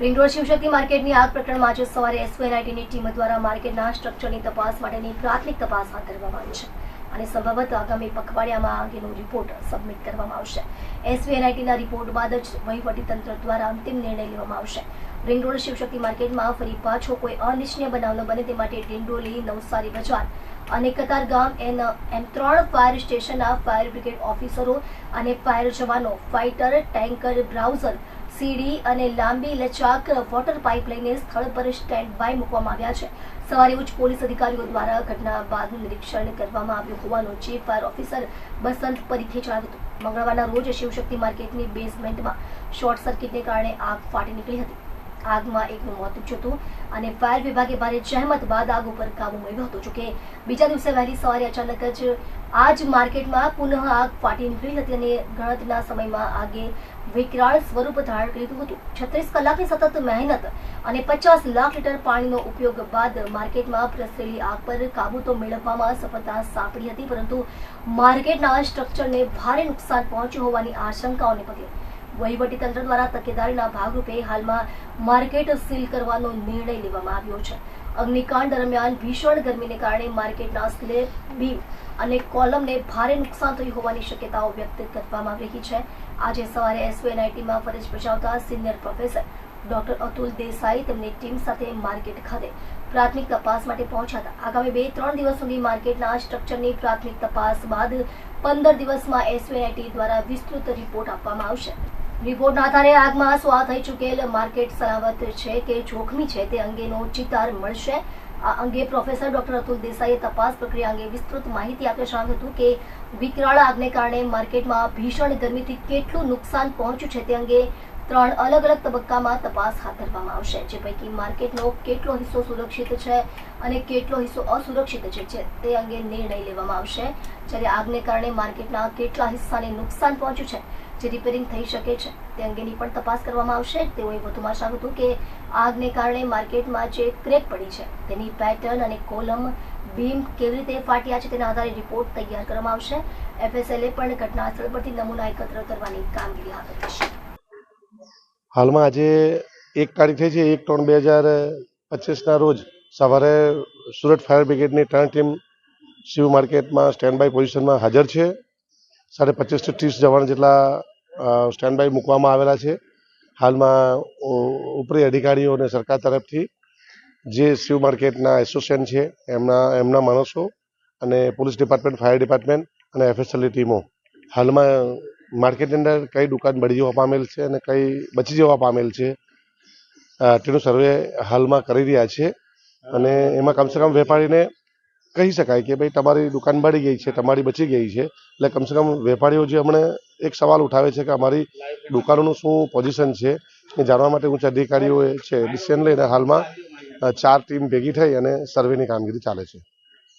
Ring road Shivshakti માર્કેટની આગ પ્રકરણમાં આજે સવારે એસઓએનઆઈટીની ટીમ દ્વારા માર્કેટના સ્ટ્રક્ચરની તપાસ માટેની પ્રાથમિક તપાસ હાથ ધરવામાં આવી છે. અને સંભવત આગામી પખવાડિયામાં અંગેનો રિપોર્ટ સબમિટ કરવામાં આવશે. એસવીએનઆઈટીના રિપોર્ટ બાદ જ વહીવટીતંત્ર દ્વારા અંતિમ નિર્ણય લેવામાં આવશે. રિંગ રોડ શિવશક્તિ માર્કેટમાં ફરી પાછો કોઈ અનિચ્છનીય બનાવ ન બને તે માટે ડિંડોલી, નવસારી બજાર અને કતારગામ એન, એમ ત્રણ ફાયર સ્ટેશનના ફાયર બ્રિગેડ ઓફિસરો અને ફાયર જવાનો ફાઇટર ટેન્કર, બ્રાઉઝર સીડી અને લાંબી લચાક વોટર પાઇપ લઈને સ્થળ પર સ્ટેન્ડ બાય મૂકવામાં આવ્યા છે. સવારે ઉચ્ચ પોલીસ અધિકારીઓ દ્વારા ઘટના બાદનું નિરીક્ષણ કરવામાં આવ્યું હોવાનું ચીફ ફાયર ઓફિસર બસંત પરીખે જણાવ્યું હતું. મંગળવારના રોજ શિવશક્તિ માર્કેટની બેઝમેન્ટમાં શોર્ટ સર્કિટને કારણે આગ ફાટી નીકળી હતી. આગમાં એકનું મોત નીપજ્યું હતું અને ફાયર વિભાગે ભારે જહેમત બાદ આગ ઉપર કાબુ મેળવ્યો હતો, જોકે બીજા દિવસે વહેલી સવારે અચાનક જ આ જ માર્કેટમાં પુનઃ આગ ફાટી નીકળી હતી અને ગણતરીના સમયમાં આગે વિકરાળ સ્વરૂપ ધારણ કર્યું હતું. છત્રીસ કલાકની સતત મહેનત અને પચાસ લાખ લીટર પાણીનો ઉપયોગ બાદ માર્કેટમાં પ્રસરેલી આગ પર કાબુ તો મેળવવામાં સફળતા સાંપડી હતી, પરંતુ માર્કેટના સ્ટ્રક્ચરને ભારે નુકસાન પહોંચ્યું હોવાની આશંકાઓને પગલે વહીવટીતંત્ર દ્વારા તકેદારીના ભાગરૂપે હાલમાં માર્કેટ સીલ કરવાનો નિર્ણય લેવામાં આવ્યો છે. અગ્નિકાંડ દરમિયાન ભીષણ ગરમીને કારણે માર્કેટના સ્લેબ, બીમ અને કોલમને ભારે નુકસાન થયું હોવાની શક્યતાઓ વ્યક્ત કરવામાં આવી રહી છે. આજે સવારે એસવીએનઆઈટીમાં ફરજ બજાવતા senior professor doctor Atul Desai તેમની ટીમ સાથે માર્કેટ ખાતે પ્રાથમિક તપાસ માટે પહોંચ્યા હતા. આગામી બે ત્રણ દિવસ સુધી માર્કેટના સ્ટ્રક્ચરની પ્રાથમિક તપાસ બાદ પંદર દિવસમાં એસવીઆઈટી દ્વારા વિસ્તૃત રિપોર્ટ આપવામાં આવશે. રિપોર્ટના આધારે આગમાં સ્વા થઈ ચૂકેલ માર્કેટ સલામત છે કે જોખમી છે તે અંગેનો ચિતાર મળશે. આ અંગે પ્રોફેસર ડોક્ટર અતુલ દેસાઈએ તપાસ પ્રક્રિયા અંગે વિસ્તૃત માહિતી આપતા જણાવ્યું હતું કે વિકરાળ આગને કારણે માર્કેટમાં ભીષણ ગરમીથી કેટલું નુકસાન પહોંચ્યું છે તે અંગે ત્રણ અલગ અલગ તબક્કામાં તપાસ હાથ ધરવામાં આવશે, જે પૈકી માર્કેટનો કેટલો હિસ્સો સુરક્ષિત છે અને કેટલો હિસ્સો અસુરક્ષિત છે તે અંગે નિર્ણય લેવામાં આવશે. જ્યારે આગને કારણે માર્કેટના કેટલા હિસ્સાને નુકસાન પહોંચ્યું છે, જે રિપેરિંગ થઈ શકે છે, તે અંગેની પણ તપાસ કરવામાં આવશે. તેઓએ વધુમાં જણાવ્યું હતું કે આગને કારણે માર્કેટમાં જે ક્રેક પડી છે, તેની પેટર્ન અને કોલમ બીમ કેવી રીતે ફાટ્યા છે તેના આધારે રિપોર્ટ તૈયાર કરવામાં આવશે. એફએસએલએ પણ ઘટના સ્થળ પરથી નમૂના એકત્ર કરવાની કામગીરી હાથ ધરી છે. હાલમાં આજે એક તારીખ થઈ છે, એક ત્રણ બે હજાર પચીસના રોજ સવારે સુરત ફાયર બ્રિગેડની ત્રણ ટીમ શિવ માર્કેટમાં સ્ટેન્ડ બાય પોઝિશનમાં હાજર છે. સાડે પચીસથી ત્રીસ જવાન જેટલા સ્ટેન્ડ બાય મૂકવામાં આવેલા છે. હાલમાં ઉપરી અધિકારીઓ અને સરકાર તરફથી જે શિવ માર્કેટના એસોસિએશન છે, એમના એમના માણસો અને પોલીસ ડિપાર્ટમેન્ટ, ફાયર ડિપાર્ટમેન્ટ અને એફએસએલની ટીમો હાલમાં માર્કેટની અંદર કઈ દુકાન બળી જવા પામેલ છે અને કઈ બચી જવા પામેલ છે? તેનો સર્વે હાલમાં કરી રહ્યા છે અને એમાં કમસે કમ વેપારીને કહી શકાય કે ભાઈ તમારી દુકાન બળી ગઈ છે, તમારી બચી ગઈ છે. એટલે કમસે કમ વેપારીઓ જે હમણે એક સવાલ ઉઠાવે છે કે અમારી દુકાનોનું શું પોઝિશન છે? એ જાણવા માટે ઉચ્ચ અધિકારીઓએ છે, ડિસિઝન લઈને હાલમાં ચાર ટીમ ભેગી થઈ અને સર્વેની કામગીરી ચાલે છે.